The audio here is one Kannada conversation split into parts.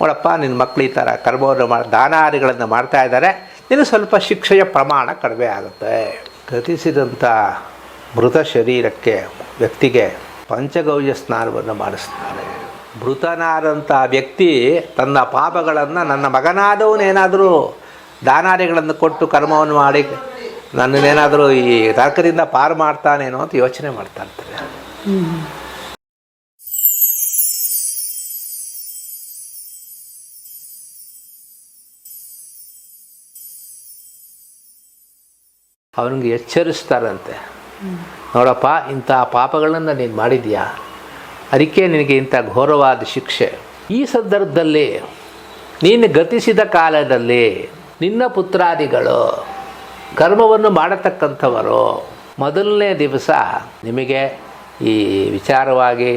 ನೋಡಪ್ಪ ನಿನ್ನ ಮಕ್ಕಳು ಈ ಥರ ಕರ್ಮವನ್ನು ಮಾಡಿ ದಾನಾದಿಗಳನ್ನು ಮಾಡ್ತಾ ಇದ್ದಾರೆ ನಿನ್ನ ಸ್ವಲ್ಪ ಶಿಕ್ಷೆಯ ಪ್ರಮಾಣ ಕಡಿಮೆ ಆಗುತ್ತೆ. ಗತಿಸಿದಂಥ ಮೃತ ಶರೀರಕ್ಕೆ ವ್ಯಕ್ತಿಗೆ ಪಂಚಗವ್ಯ ಸ್ನಾನವನ್ನು ಮಾಡಿಸ್ತಾರೆ ಮೃತನಾದಂಥ ವ್ಯಕ್ತಿ ತನ್ನ ಪಾಪಗಳನ್ನು ನನ್ನ ಮಗನಾದವನೇನಾದರೂ ದಾನಾದಿಗಳನ್ನು ಕೊಟ್ಟು ಕರ್ಮವನ್ನು ಮಾಡಿ, ನನ್ನನ್ನೇನಾದರೂ ಈ ತರ್ಕದಿಂದ ಪಾರು ಮಾಡ್ತಾನೇನೋ ಅಂತ ಯೋಚನೆ ಮಾಡ್ತಾ ಇರ್ತಾರೆ. ಅವನಿಗೆ ಎಚ್ಚರಿಸ್ತಾರಂತೆ. ನೋಡಪ್ಪ, ಇಂಥ ಪಾಪಗಳನ್ನು ನೀನು ಮಾಡಿದ್ಯಾ? ಅದಕ್ಕೆ ನಿನಗೆ ಇಂಥ ಘೋರವಾದ ಶಿಕ್ಷೆ. ಈ ಸಂದರ್ಭದಲ್ಲಿ ನೀನು ಗತಿಸಿದ ಕಾಲದಲ್ಲಿ ನಿನ್ನ ಪುತ್ರಾದಿಗಳು ಕರ್ಮವನ್ನು ಮಾಡತಕ್ಕಂಥವರು ಮೊದಲನೇ ದಿವಸ ನಿಮಗೆ ಈ ವಿಚಾರವಾಗಿ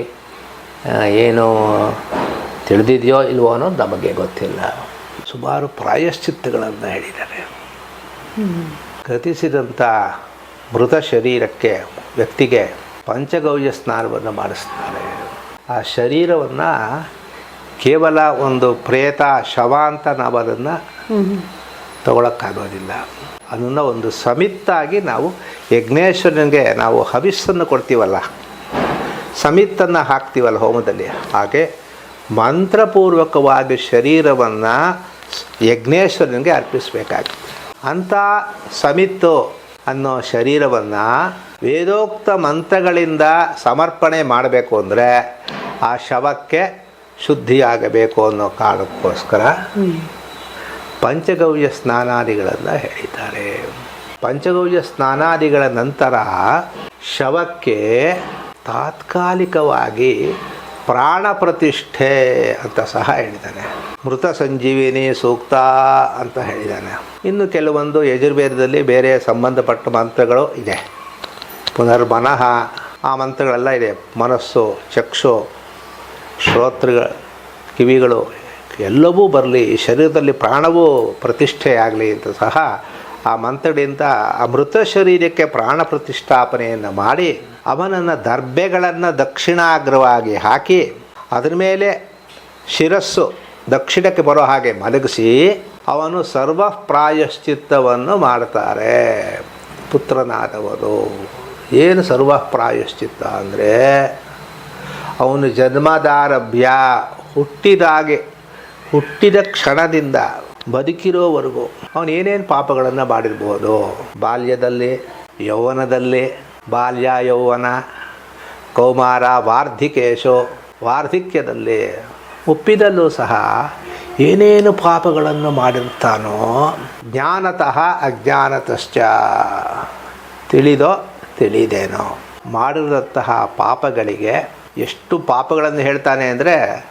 ಏನು ತಿಳಿದಿದೆಯೋ ಇಲ್ವೋ ಅನ್ನೋದು ನಮಗೆ ಗೊತ್ತಿಲ್ಲ. ಸುಮಾರು ಪ್ರಾಯಶ್ಚಿತ್ತಗಳನ್ನು ಹೇಳಿದ್ದಾರೆ. ಗತಿಸಿದಂಥ ಮೃತ ಶರೀರಕ್ಕೆ ವ್ಯಕ್ತಿಗೆ ಪಂಚಗವ್ಯ ಸ್ನಾನವನ್ನು ಮಾಡಿಸ್ತಾರೆ. ಆ ಶರೀರವನ್ನು ಕೇವಲ ಒಂದು ಪ್ರೇತ, ಶವ ಅಂತ ನಾವು ಅದನ್ನು ತಗೊಳಕ್ಕಾಗೋದಿಲ್ಲ. ಅದನ್ನು ಒಂದು ಸಮಿತ್ತಾಗಿ ನಾವು ಯಜ್ಞೇಶ್ವರನಿಗೆ ನಾವು ಹವಿಸ್ಸನ್ನು ಕೊಡ್ತೀವಲ್ಲ, ಸಮಿತ್ತನ್ನು ಹಾಕ್ತೀವಲ್ಲ ಹೋಮದಲ್ಲಿ. ಹಾಗೆ ಮಂತ್ರಪೂರ್ವಕವಾಗಿ ಶರೀರವನ್ನು ಯಜ್ಞೇಶ್ವರನಿಗೆ ಅರ್ಪಿಸಬೇಕಾಗುತ್ತೆ. ಅಂಥ ಸಮಿತ್ತು ಅನ್ನೋ ಶರೀರವನ್ನು ವೇದೋಕ್ತ ಮಂತ್ರಗಳಿಂದ ಸಮರ್ಪಣೆ ಮಾಡಬೇಕು ಅಂದರೆ ಆ ಶವಕ್ಕೆ ಶುದ್ಧಿಯಾಗಬೇಕು ಅನ್ನೋ ಕಾರಣಕ್ಕೋಸ್ಕರ ಪಂಚಗವ್ಯ ಸ್ನಾನಾದಿಗಳನ್ನು ಹೇಳಿದ್ದಾರೆ. ಪಂಚಗವ್ಯ ಸ್ನಾನಾದಿಗಳ ನಂತರ ಶವಕ್ಕೆ ತಾತ್ಕಾಲಿಕವಾಗಿ ಪ್ರಾಣ ಪ್ರತಿಷ್ಠೆ ಅಂತ ಸಹ ಹೇಳಿದ್ದಾನೆ ಮೃತ ಸಂಜೀವಿನಿ ಸೂಕ್ತ ಅಂತ ಹೇಳಿದ್ದಾನೆ. ಇನ್ನು ಕೆಲವೊಂದು ಯಜುರ್ವೇದದಲ್ಲಿ ಬೇರೆ ಸಂಬಂಧಪಟ್ಟ ಮಂತ್ರಗಳು ಇದೆ. ಪುನರ್ಮನಃ ಆ ಮಂತ್ರಗಳೆಲ್ಲ ಇದೆ. ಮನಸ್ಸು, ಚಕ್ಷು ಶ್ರೋತೃಗಳು ಕಿವಿಗಳು ಎಲ್ಲವೂ ಬರಲಿ, ಶರೀರದಲ್ಲಿ ಪ್ರಾಣವೂ ಪ್ರತಿಷ್ಠೆಯಾಗಲಿ ಅಂತ ಸಹ ಆ ಮಂತ್ರಗಳಿಂದ ಆ ಮೃತ ಶರೀರಕ್ಕೆ ಪ್ರಾಣ ಪ್ರತಿಷ್ಠಾಪನೆಯನ್ನು ಮಾಡಿ ಅವನನ್ನು ದರ್ಬೆಗಳನ್ನು ದಕ್ಷಿಣಾಗ್ರವಾಗಿ ಹಾಕಿ, ಅದರ ಮೇಲೆ ಶಿರಸ್ಸು ದಕ್ಷಿಣಕ್ಕೆ ಬರೋ ಹಾಗೆ ಮಲಗಿಸಿ ಅವನು ಸರ್ವ ಪ್ರಾಯಶ್ಚಿತ್ತವನ್ನು ಮಾಡ್ತಾರೆ. ಪುತ್ರನಾದವರು. ಏನು ಸರ್ವ ಪ್ರಾಯಶ್ಚಿತ್ತ ಅಂದರೆ ಅವನು ಜನ್ಮದಾರಭ್ಯ ಹುಟ್ಟಿದಾಗೆ, ಹುಟ್ಟಿದ ಕ್ಷಣದಿಂದ ಬದುಕಿರೋವರೆಗೂ ಅವನು ಏನೇನು ಪಾಪಗಳನ್ನು ಮಾಡಿರ್ಬೋದು. ಬಾಲ್ಯದಲ್ಲಿ, ಯೌವನದಲ್ಲಿ ಬಾಲ್ಯ ಯೌವನ ಕೌಮಾರ, ವಾರ್ಧಿಕೇಶು, ವಾರ್ಧಿಕ್ಯದಲ್ಲಿ ಒಪ್ಪಿದಲ್ಲೂ ಸಹ ಏನೇನು ಪಾಪಗಳನ್ನು ಮಾಡಿರ್ತಾನೋ ಜ್ಞಾನತಃ ಅಜ್ಞಾನತಶ್ಚ. ತಿಳಿದೋ ತಿಳಿದೇನೋ. ಮಾಡಿರತಃ ಪಾಪಗಳಿಗೆ ಎಷ್ಟು ಪಾಪಗಳನ್ನು ಹೇಳ್ತಾನೆ ಅಂದರೆ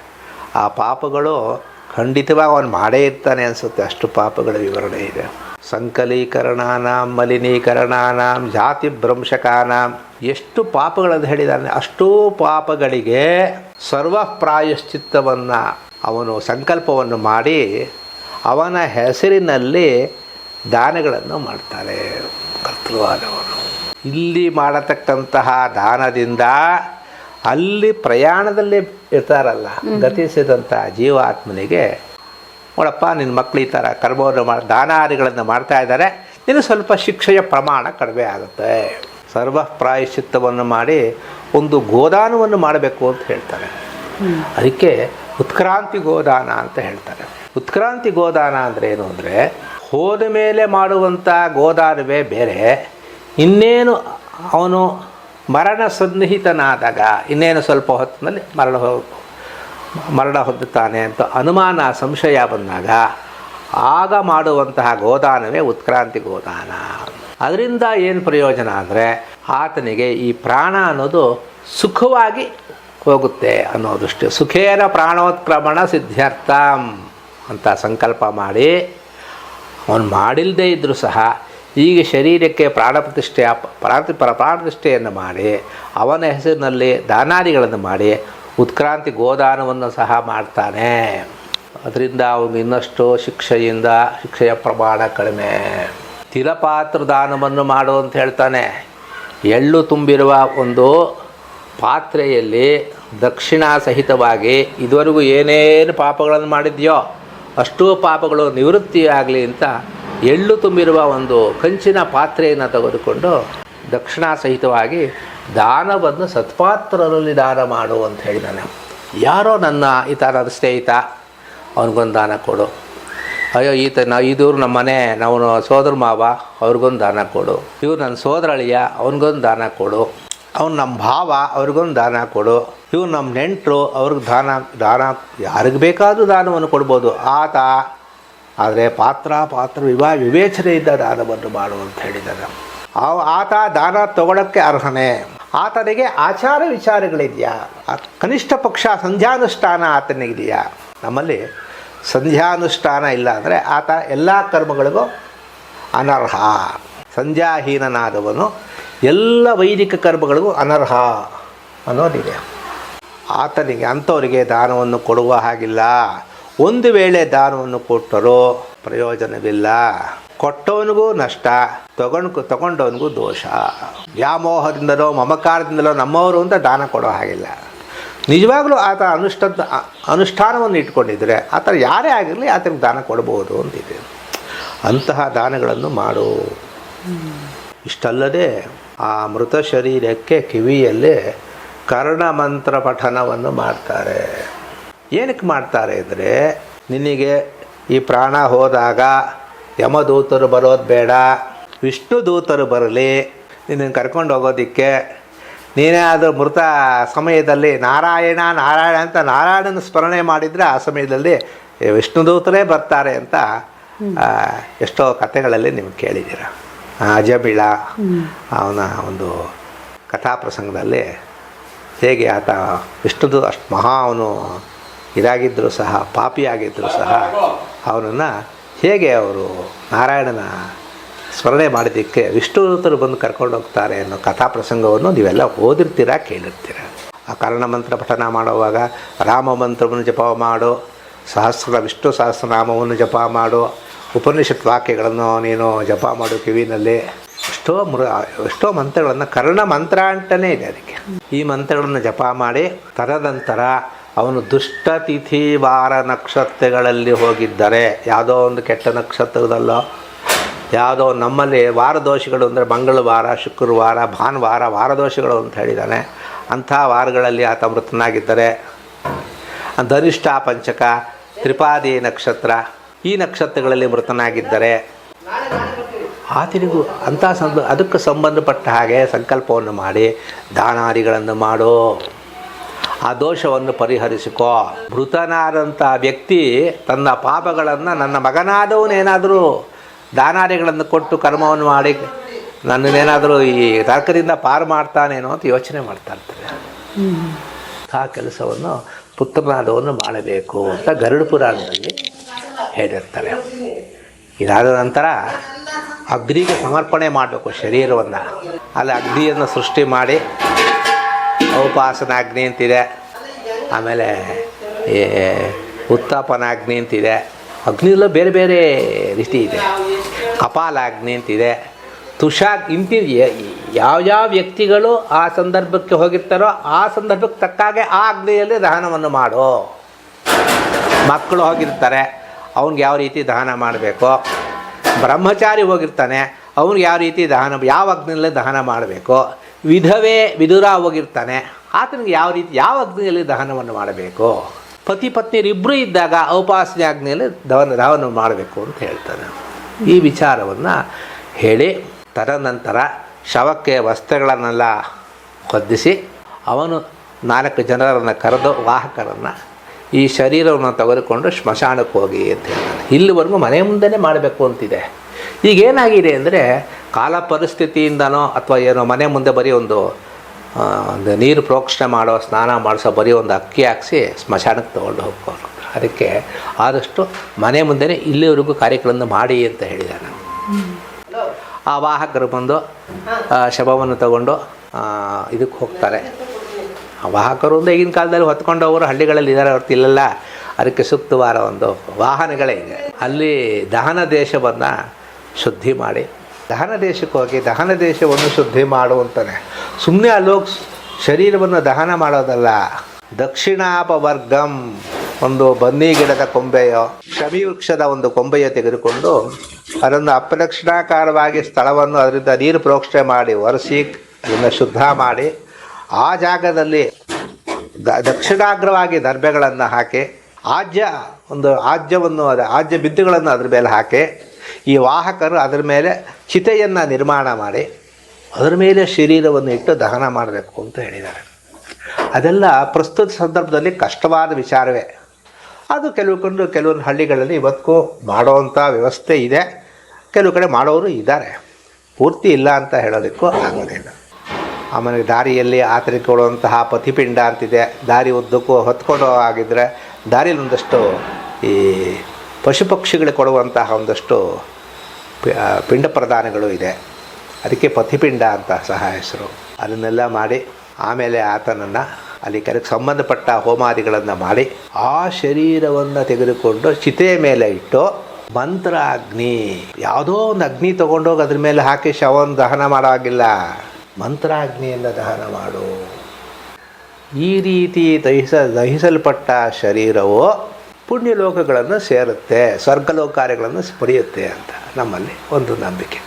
ಆ ಪಾಪಗಳು ಖಂಡಿತವಾಗಿ ಅವನು ಮಾಡೇ ಇರ್ತಾನೆ ಅನಿಸುತ್ತೆ. ಅಷ್ಟು ಪಾಪಗಳ ವಿವರಣೆ ಇದೆ. ಸಂಕಲೀಕರಣಾನಾಂ ಮಲಿನೀಕರಣಾನಾಂ ಜಾತಿ ಭ್ರಂಶಕಾನಾಂ. ಎಷ್ಟು ಪಾಪಗಳನ್ನು ಹೇಳಿದಾನೆ. ಅಷ್ಟೂ ಪಾಪಗಳಿಗೆ ಸರ್ವ ಪ್ರಾಯಶ್ಚಿತ್ತವನ್ನು ಅವನು ಸಂಕಲ್ಪವನ್ನು ಮಾಡಿ ಅವನ ಹೆಸರಿನಲ್ಲಿ ದಾನಗಳನ್ನು ಮಾಡ್ತಾರೆ ಕರ್ತೃವಾದವನು ಇಲ್ಲಿ ಮಾಡತಕ್ಕಂತಹ ದಾನದಿಂದ ಅಲ್ಲಿ ಪ್ರಯಾಣದಲ್ಲಿ ಇರ್ತಾರಲ್ಲ. ಗತಿಸಿದಂಥ ಜೀವಾತ್ಮನಿಗೆ ನೋಡಪ್ಪ ನಿನ್ನ ಮಕ್ಕಳು ಈ ಥರ ಕರ್ಮವನ್ನು ಮಾಡಿ ದಾನಾದಿಗಳನ್ನು ಮಾಡ್ತಾ ಇದ್ದಾರೆ ನಿನ್ನ ಸ್ವಲ್ಪ ಶಿಕ್ಷೆಯ ಪ್ರಮಾಣ ಕಡಿಮೆ ಆಗುತ್ತೆ. ಸರ್ವ ಪ್ರಾಯಶ್ಚಿತ್ತವನ್ನು ಮಾಡಿ ಒಂದು ಗೋದಾನವನ್ನು ಮಾಡಬೇಕು ಅಂತ ಹೇಳ್ತಾರೆ. ಅದಕ್ಕೆ ಉತ್ಕ್ರಾಂತಿ ಗೋದಾನ ಅಂತ ಹೇಳ್ತಾರೆ. ಉತ್ಕ್ರಾಂತಿ ಗೋದಾನ ಅಂದರೆ ಏನು ಅಂದರೆ ಹೋದ ಮೇಲೆ ಮಾಡುವಂಥ ಗೋದಾನವೇ ಬೇರೆ ಇನ್ನೇನು ಅವನು ಮರಣ ಸನ್ನಿಹಿತನಾದಾಗ ಇನ್ನೇನು ಸ್ವಲ್ಪ ಹೊತ್ತಿನಲ್ಲಿ ಮರಣ ಹೋ ಮರಣ ಹೊಂದುತ್ತಾನೆ ಅಂತ ಅನುಮಾನ ಸಂಶಯ ಬಂದಾಗ ಆಗ ಮಾಡುವಂತಹ ಗೋದಾನವೇ ಉತ್ಕ್ರಾಂತಿ ಗೋದಾನ. ಅದರಿಂದ ಏನು ಪ್ರಯೋಜನ ಅಂದರೆ ಆತನಿಗೆ ಈ ಪ್ರಾಣ ಅನ್ನೋದು ಸುಖವಾಗಿ ಹೋಗುತ್ತೆ ಅನ್ನೋ ದೃಷ್ಟಿ. ಸುಖೇನ ಪ್ರಾಣೋತ್ಕ್ರಮಣ ಸಿದ್ಧಾರ್ಥಂ ಅಂತ ಸಂಕಲ್ಪ ಮಾಡಿ ಅವನು ಮಾಡಿಲ್ಲದೇ ಇದ್ದರೂ ಸಹ ಈಗ ಶರೀರಕ್ಕೆ ಪ್ರಾಣ ಪ್ರತಿಷ್ಠೆ ಪ್ರಾಣ ಪ್ರಾಣ ಪ್ರತಿಷ್ಠೆಯನ್ನು ಮಾಡಿ ಅವನ ಹೆಸರಿನಲ್ಲಿ ದಾನಾದಿಗಳನ್ನು ಮಾಡಿ ಉತ್ಕ್ರಾಂತಿ ಗೋದಾನವನ್ನು ಸಹ ಮಾಡ್ತಾನೆ. ಅದರಿಂದ ಅವನು ಇನ್ನಷ್ಟು ಶಿಕ್ಷೆಯಿಂದ, ಶಿಕ್ಷೆಯ ಪ್ರಮಾಣ ಕಡಿಮೆ. ತಿಲಪಾತ್ರ ದಾನವನ್ನು ಮಾಡು ಅಂತ ಹೇಳ್ತಾನೆ. ಎಳ್ಳು ತುಂಬಿರುವ ಒಂದು ಪಾತ್ರೆಯಲ್ಲಿ ದಕ್ಷಿಣ ಸಹಿತವಾಗಿ ಇದುವರೆಗೂ ಏನೇನು ಪಾಪಗಳನ್ನು ಮಾಡಿದೆಯೋ, ಅಷ್ಟೂ ಪಾಪಗಳು ನಿವೃತ್ತಿಯಾಗಲಿ ಅಂತ ಎಳ್ಳು ತುಂಬಿರುವ ಒಂದು ಕಂಚಿನ ಪಾತ್ರೆಯನ್ನು ತೆಗೆದುಕೊಂಡು ದಕ್ಷಿಣ ಸಹಿತವಾಗಿ ದಾನವನ್ನು ಸತ್ಪಾತ್ರರಲ್ಲಿ ದಾನ ಮಾಡು ಅಂತ ಹೇಳಿದಾನೆ. ಯಾರೋ ನನ್ನ ಈತ ನನ್ನ ಸ್ನೇಹಿತ, ಅವನಿಗೊಂದು ದಾನ ಕೊಡು. ಅಯ್ಯೋ, ಈತ ನಾ ಇದೂರು ನಮ್ಮ ಮನೆ ನಾವು ಸೋದರ ಮಾವ, ಅವ್ರಿಗೊಂದು ದಾನ ಕೊಡು. ಇವ್ರು ನನ್ನ ಸೋದರಳಿಯ, ಅವನಿಗೊಂದು ದಾನ ಕೊಡು. ಅವ್ನು ನಮ್ಮ ಭಾವ, ಅವ್ರಿಗೊಂದು ದಾನ ಕೊಡು. ಇವ್ರು ನಮ್ಮ ನೆಂಟರು, ಅವ್ರಿಗೆ ದಾನ ದಾನ, ಯಾರಿಗೆ ಬೇಕಾದರೂ ದಾನವನ್ನು ಕೊಡ್ಬೋದು. ಆತ, ಆದರೆ ಪಾತ್ರ ಪಾತ್ರ ವಿವಾ ವಿವೇಚನೆಯಿಂದ ದಾನವನ್ನು ಮಾಡು ಅಂತ ಹೇಳಿದ್ದಾನೆ ಅವ ಆತ ದಾನ ತಗೊಳ್ಳೋಕ್ಕೆ ಅರ್ಹನೇ. ಆತನಿಗೆ ಆಚಾರ ವಿಚಾರಗಳಿದೆಯಾ. ಕನಿಷ್ಠ ಪಕ್ಷ ಸಂಧ್ಯಾನುಷ್ಠಾನ ಆತನಿಗಿದೆಯಾ. ನಮ್ಮಲ್ಲಿ ಸಂಧ್ಯಾನುಷ್ಠಾನ ಇಲ್ಲ ಅಂದರೆ ಆತ ಎಲ್ಲ ಕರ್ಮಗಳಿಗೂ ಅನರ್ಹ. ಸಂಧ್ಯಾಹೀನನಾದವನು ಎಲ್ಲ ವೈದಿಕ ಕರ್ಮಗಳಿಗೂ ಅನರ್ಹ ಅನ್ನೋದಿದೆ. ಆತನಿಗೆ ಅಂಥವರಿಗೆ ದಾನವನ್ನು ಕೊಡುವ ಹಾಗಿಲ್ಲ. ಒಂದು ವೇಳೆ ದಾನವನ್ನು ಕೊಟ್ಟರೂ ಪ್ರಯೋಜನವಿಲ್ಲ. ಕೊಟ್ಟವನಿಗೂ ನಷ್ಟ. ತಗೊಂಡು ತಗೊಂಡವನಿಗೂ ದೋಷ. ವ್ಯಾಮೋಹದಿಂದಲೋ ಮಮಕಾರದಿಂದಲೋ ನಮ್ಮವರು ಅಂತ ದಾನ ಕೊಡೋ ಹಾಗಿಲ್ಲ. ನಿಜವಾಗ್ಲೂ ಆತ ಅನುಷ್ಠ, ಅನುಷ್ಠಾನವನ್ನು ಇಟ್ಕೊಂಡಿದ್ರೆ ಆತ ಯಾರೇ ಆಗಿರಲಿ ಆತನಿಗೆ ದಾನ ಕೊಡ್ಬೋದು ಅಂತಿದೆ. ಅಂತಹ ದಾನಗಳನ್ನು ಮಾಡು. ಇಷ್ಟಲ್ಲದೆ ಆ ಮೃತ ಶರೀರಕ್ಕೆ ಕಿವಿಯಲ್ಲಿ ಕರ್ಣಮಂತ್ರ ಪಠನವನ್ನು ಮಾಡ್ತಾರೆ. ಏನಕ್ಕೆ ಮಾಡ್ತಾರೆ ಅಂದರೆ, ನಿನಗೆ ಈ ಪ್ರಾಣ ಹೋದಾಗ ಯಮದೂತರು ಬರೋದು ಬೇಡ ವಿಷ್ಣು ದೂತರು ಬರಲಿ ನಿನ್ನನ್ನು ಕರ್ಕೊಂಡು ಹೋಗೋದಕ್ಕೆ. ನೀನೇ ಆದರೂ ಮೃತ ಸಮಯದಲ್ಲಿ ನಾರಾಯಣ ನಾರಾಯಣ ಅಂತ ನಾರಾಯಣನ ಸ್ಮರಣೆ ಮಾಡಿದರೆ ಆ ಸಮಯದಲ್ಲಿ ವಿಷ್ಣು ದೂತರೇ ಬರ್ತಾರೆ ಅಂತ ಎಷ್ಟೋ ಕಥೆಗಳಲ್ಲಿ ನೀವು ಕೇಳಿದ್ದೀರ. ಅಜಬಿಳ ಅವನ ಒಂದು ಕಥಾ ಪ್ರಸಂಗದಲ್ಲಿ ಹೇಗೆ ಆತ ವಿಷ್ಣುದು ಅಷ್ಟು ಮಹಾ ಅವನು ಇದಾಗಿದ್ದರೂ ಸಹ ಪಾಪಿಯಾಗಿದ್ದರೂ ಸಹ ಅವನನ್ನು ಹೇಗೆ ಅವರು ನಾರಾಯಣನ ಸ್ಮರಣೆ ಮಾಡಿದ್ದಕ್ಕೆ ವಿಷ್ಣುದೂತರು ಬಂದು ಕರ್ಕೊಂಡು ಹೋಗ್ತಾರೆ ಅನ್ನೋ ಕಥಾ ಪ್ರಸಂಗವನ್ನು ನೀವೆಲ್ಲ ಓದಿರ್ತೀರ, ಕೇಳಿರ್ತೀರ? ಆ ಕರ್ಣ ಮಂತ್ರ ಪಠನ ಮಾಡುವಾಗ ರಾಮ ಮಂತ್ರವನ್ನು ಜಪ ಮಾಡು, ಸಹಸ್ರ ವಿಷ್ಣು ಸಹಸ್ರನಾಮವನ್ನು ಜಪ ಮಾಡು, ಉಪನಿಷತ್ ವಾಕ್ಯಗಳನ್ನು ನೀನು ಜಪ ಮಾಡು ಕಿವಿನಲ್ಲಿ. ಎಷ್ಟೋ ಮೃ, ಎಷ್ಟೋ ಮಂತ್ರಗಳನ್ನು, ಕರ್ಣ ಮಂತ್ರ ಅಂತಲೇ ಇದೆ ಅದಕ್ಕೆ. ಈ ಮಂತ್ರಗಳನ್ನು ಜಪ ಮಾಡಿ ತರದಂತರ ಅವನು ದುಷ್ಟ ತಿಥಿ ವಾರ ನಕ್ಷತ್ರಗಳಲ್ಲಿ ಹೋಗಿದ್ದರೆ, ಯಾವುದೋ ಒಂದು ಕೆಟ್ಟ ನಕ್ಷತ್ರದಲ್ಲೋ ಯಾವುದೋ ನಮ್ಮಲ್ಲಿ ವಾರದೋಷಗಳು ಅಂದರೆ ಮಂಗಳವಾರ, ಶುಕ್ರವಾರ, ಭಾನುವಾರ ವಾರದೋಷಗಳು ಅಂತ ಹೇಳಿದ್ದಾನೆ. ಅಂಥ ವಾರಗಳಲ್ಲಿ ಆತ ಮೃತನಾಗಿದ್ದರೆ ಧನಿಷ್ಠ ಪಂಚಕ, ತ್ರಿಪಾದಿ ನಕ್ಷತ್ರ ಈ ನಕ್ಷತ್ರಗಳಲ್ಲಿ ಮೃತನಾಗಿದ್ದರೆ ಆತನಿಗೂ ಅಂಥ ಸಂಬ, ಅದಕ್ಕೆ ಸಂಬಂಧಪಟ್ಟ ಹಾಗೆ ಸಂಕಲ್ಪವನ್ನು ಮಾಡಿ ದಾನಾದಿಗಳನ್ನು ಮಾಡೋ. ಆ ದೋಷವನ್ನು ಪರಿಹರಿಸಿಕೋ. ಮೃತನಾದಂಥ ವ್ಯಕ್ತಿ ತನ್ನ ಪಾಪಗಳನ್ನು ನನ್ನ ಮಗನಾದವನೇನಾದರೂ ದಾನಾದಿಗಳನ್ನು ಕೊಟ್ಟು ಕರ್ಮವನ್ನು ಮಾಡಿ ನನ್ನನ್ನೇನಾದರೂ ಈ ತರ್ಕದಿಂದ ಪಾರು ಮಾಡ್ತಾನೇನೋ ಅಂತ ಯೋಚನೆ ಮಾಡ್ತಾ ಇರ್ತಾರೆ. ಆ ಕೆಲಸವನ್ನು ಪುತ್ರನಾದವನ್ನು ಮಾಡಬೇಕು ಅಂತ ಗರುಡ ಪುರಾಣದಲ್ಲಿ ಹೇಳಿರ್ತಾರೆ. ಇದಾದ ನಂತರ ಅಗ್ನಿಗೆ ಸಮರ್ಪಣೆ ಮಾಡಬೇಕು ಶರೀರವನ್ನು. ಅಲ್ಲಿ ಅಗ್ನಿಯನ್ನು ಸೃಷ್ಟಿ ಮಾಡಿ ಔಪಾಸನಾಗ್ನಿ ಅಂತಿದೆ. ಆಮೇಲೆ ಉತ್ತಾಪನಾಗ್ನಿ ಅಂತಿದೆ. ಅಗ್ನಿಯಲ್ಲೂ ಬೇರೆ ಬೇರೆ ರೀತಿ ಇದೆ. ಕಪಾಲಾಗ್ನಿ ಅಂತಿದೆ. ತುಷಾ ಇಂತಿ ಯಾವ್ಯಾವ ವ್ಯಕ್ತಿಗಳು ಆ ಸಂದರ್ಭಕ್ಕೆ ಹೋಗಿರ್ತಾರೋ ಆ ಸಂದರ್ಭಕ್ಕೆ ತಕ್ಕಾಗೆ ಆ ಅಗ್ನಿಯಲ್ಲಿ ದಹನವನ್ನು ಮಾಡು. ಮಕ್ಕಳು ಹೋಗಿರ್ತಾರೆ, ಅವ್ನಿಗೆ ಯಾವ ರೀತಿ ದಹನ ಮಾಡಬೇಕು? ಬ್ರಹ್ಮಚಾರಿ ಹೋಗಿರ್ತಾನೆ, ಅವ್ನಿಗೆ ಯಾವ ರೀತಿ ದಹನ, ಯಾವ ಅಗ್ನಿಯಲ್ಲಿ ದಹನ ಮಾಡಬೇಕು? ವಿಧವೆ ವಿಧುರ ಹೋಗಿರ್ತಾನೆ, ಆತನಿಗೆ ಯಾವ ರೀತಿ, ಯಾವ ಅಗ್ನಿಯಲ್ಲಿ ದಹನವನ್ನು ಮಾಡಬೇಕು? ಪತಿ ಪತ್ನಿಯರಿಬ್ಬರೂ ಇದ್ದಾಗ ಔಪಾಸನೆ ಅಗ್ನಿಯಲ್ಲಿ ದಹನ ದಹನ ಮಾಡಬೇಕು ಅಂತ ಹೇಳ್ತಾನೆ. ಈ ವಿಚಾರವನ್ನು ಹೇಳಿ ತದನಂತರ ಶವಕ್ಕೆ ವಸ್ತ್ರಗಳನ್ನೆಲ್ಲ ಹೊದ್ದಿಸಿ ಅವನು ನಾಲ್ಕು ಜನರನ್ನು ಕರೆದು ವಾಹಕರನ್ನು ಈ ಶರೀರವನ್ನು ತೆಗೆದುಕೊಂಡು ಸ್ಮಶಾನಕ್ಕೆ ಹೋಗಿ ಅಂತ ಹೇಳ್ತಾನೆ. ಇಲ್ಲಿವರೆಗೂ ಮನೆ ಮುಂದೆನೇ ಮಾಡಬೇಕು ಅಂತಿದೆ. ಈಗ ಏನಾಗಿದೆ ಅಂದರೆ ಕಾಲ ಪರಿಸ್ಥಿತಿಯಿಂದನೋ ಅಥವಾ ಏನೋ ಮನೆ ಮುಂದೆ ಬರೀ ಒಂದು ನೀರು ಪ್ರೋಕ್ಷಣೆ ಮಾಡೋ, ಸ್ನಾನ ಮಾಡಿಸೋ ಬರೀ ಒಂದು ಅಕ್ಕಿ ಹಾಕ್ಸಿ ಸ್ಮಶಾನಕ್ಕೆ ತೊಗೊಂಡು ಹೋಗ್ಬೋದು ಅದಕ್ಕೆ ಆದಷ್ಟು ಮನೆ ಮುಂದೆನೇ ಇಲ್ಲಿವರೆಗೂ ಕಾರ್ಯಗಳನ್ನು ಮಾಡಿ ಅಂತ ಹೇಳಿದ್ದಾರೆ. ಆ ವಾಹಕರು ಬಂದು ಶವವನ್ನು ತಗೊಂಡು ಇದಕ್ಕೆ ಹೋಗ್ತಾರೆ. ವಾಹಕರು ಅಂದರೆ ಈಗಿನ ಕಾಲದಲ್ಲಿ ಹೊತ್ಕೊಂಡವರು ಹಳ್ಳಿಗಳಲ್ಲಿ ಇದ್ದಾರೆ, ಹೊರತು ಇಲ್ಲಲ್ಲ. ಅದಕ್ಕೆ ಸೂಕ್ತವಾದ ಒಂದು ವಾಹನಗಳೇ ಇದೆ. ಅಲ್ಲಿ ದಹನ ದೇಶವನ್ನು ಶುದ್ಧಿ ಮಾಡಿ, ದಹನ ದೇಶಕ್ಕೆ ಹೋಗಿ, ದಹನ ದೇಶವನ್ನು ಶುದ್ಧಿ ಮಾಡುವಂತಾನೆ ಸುಮ್ಮನೆ ಅಲ್ಲೋಗಿ ಶರೀರವನ್ನು ದಹನ ಮಾಡೋದಲ್ಲ. ದಕ್ಷಿಣಾಪವರ್ಗಂ ಒಂದು ಬನ್ನಿ ಗಿಡದ ಕೊಂಬೆಯೋ, ಶಮಿ ವೃಕ್ಷದ ಒಂದು ಕೊಂಬೆಯ ತೆಗೆದುಕೊಂಡು ಅದನ್ನು ಅಪ್ರದಕ್ಷಿಣಾಕಾರವಾಗಿ ಸ್ಥಳವನ್ನು ಅದರಿಂದ ನೀರು ಪ್ರೋಕ್ಷಣೆ ಮಾಡಿ, ಒರೆಸಿ, ಅದನ್ನು ಶುದ್ಧ ಮಾಡಿ, ಆ ಜಾಗದಲ್ಲಿ ದಕ್ಷಿಣಾಗ್ರವಾಗಿ ದರ್ಬೆಗಳನ್ನು ಹಾಕಿ ಆಜ್ಯ ಒಂದು ಆಜ್ಯವನ್ನು ಅದ ಆಜ್ಯ ಬಿದ್ದುಗಳನ್ನು ಅದ್ರ ಮೇಲೆ ಹಾಕಿ, ಈ ವಾಹಕರು ಅದರ ಮೇಲೆ ಚಿತೆಯನ್ನು ನಿರ್ಮಾಣ ಮಾಡಿ, ಅದರ ಮೇಲೆ ಶರೀರವನ್ನು ಇಟ್ಟು ದಹನ ಮಾಡಬೇಕು ಅಂತ ಹೇಳಿದ್ದಾರೆ. ಅದೆಲ್ಲ ಪ್ರಸ್ತುತ ಸಂದರ್ಭದಲ್ಲಿ ಕಷ್ಟವಾದ ವಿಚಾರವೇ. ಅದು ಕೆಲವು ಕಂಡು ಕೆಲವೊಂದು ಹಳ್ಳಿಗಳಲ್ಲಿ ಇವತ್ತಿಗೂ ಮಾಡೋವಂಥ ವ್ಯವಸ್ಥೆ ಇದೆ. ಕೆಲವು ಕಡೆ ಮಾಡೋರು ಇದ್ದಾರೆ. ಪೂರ್ತಿ ಇಲ್ಲ ಅಂತ ಹೇಳೋದಕ್ಕೂ ಆಗೋದಿಲ್ಲ. ಆಮೇಲೆ ದಾರಿಯಲ್ಲಿ ಆತರಿಕೊಳ್ಳುವಂತಹ ಪತಿಪಿಂಡ ಅಂತಿದೆ. ದಾರಿ ಉದ್ದಕ್ಕೂ ಹೊತ್ಕೊಂಡು ಆಗಿದ್ದರೆ ದಾರಿಯಲ್ಲಿ ಒಂದಷ್ಟು ಈ ಪಶು ಪಕ್ಷಿಗಳಿಗೆ ಕೊಡುವಂತಹ ಒಂದಷ್ಟು ಪಿಂಡ ಪ್ರದಾನಗಳು ಇದೆ. ಅದಕ್ಕೆ ಪತಿಪಿಂಡ ಅಂತ ಸಹ ಹೆಸರು. ಅದನ್ನೆಲ್ಲ ಮಾಡಿ ಆಮೇಲೆ ಆತನನ್ನು ಅಲ್ಲಿ ಅದಕ್ಕೆ ಸಂಬಂಧಪಟ್ಟ ಹೋಮಾದಿಗಳನ್ನು ಮಾಡಿ ಆ ಶರೀರವನ್ನು ತೆಗೆದುಕೊಂಡು ಚಿತೆಯ ಮೇಲೆ ಇಟ್ಟು ಮಂತ್ರ ಅಗ್ನಿ ಯಾವುದೋ ಒಂದು ಅಗ್ನಿ ತಗೊಂಡೋಗಿ ಅದ್ರ ಮೇಲೆ ಹಾಕಿ ಶವವನ್ನು ದಹನ ಮಾಡೋ ಹಾಗಿಲ್ಲ ಮಂತ್ರಾಗ್ನಿಯಿಂದ ದಹನ ಮಾಡು. ಈ ರೀತಿ ದಹಿಸ, ದಹಿಸಲ್ಪಟ್ಟ ಶರೀರವು ಪುಣ್ಯಲೋಕಗಳನ್ನು ಸೇರುತ್ತೆ ಸ್ವರ್ಗಲೋಕಾರ್ಯಗಳನ್ನು ಪಡೆಯುತ್ತೆ ಅಂತ ನಮ್ಮಲ್ಲಿ ಒಂದು ನಂಬಿಕೆ.